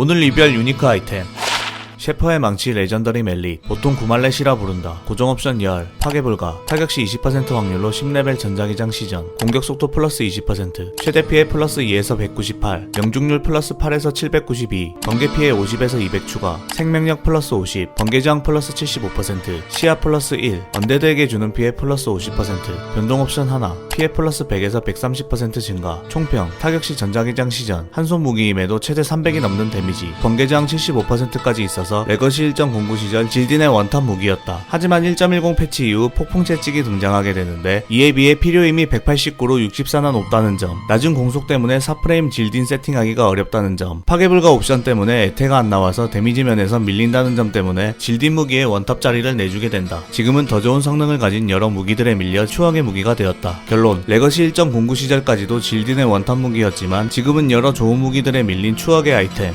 오늘 리뷰할 유니크 아이템 셰퍼의 망치 레전더리 멜리 보통 구말렛이라 부른다. 고정 옵션 열 파괴 불가. 타격 시 20% 확률로 10레벨 전자기장 시전. 공격 속도 플러스 20% 최대 피해 플러스 2에서 198 명중률 플러스 8에서 792 번개 피해 50에서 200 추가. 생명력 플러스 50 번개 저항 플러스 75% 시야 플러스 1 언데드에게 주는 피해 플러스 50% 변동 옵션 하나. 피해 플러스 100에서 130% 증가. 총평. 타격 시 전자기장 시전. 한 손 무기임에도 최대 300이 넘는 데미지. 번개 저항 75%까지 있어서 레거시 1.09 시절 질딘의 원탑 무기였다. 하지만 1.10 패치 이후 폭풍 채찍이 등장하게 되는데 이에 비해 필요임이 189로 64나 높다는 점 낮은 공속 때문에 4프레임 질딘 세팅하기가 어렵다는 점 파괴불가 옵션 때문에 에테가 안 나와서 데미지 면에서 밀린다는 점 때문에 질딘 무기의 원탑 자리를 내주게 된다. 지금은 더 좋은 성능을 가진 여러 무기들에 밀려 추억의 무기가 되었다. 결론 레거시 1.09 시절까지도 질딘의 원탑 무기였지만 지금은 여러 좋은 무기들에 밀린 추억의 아이템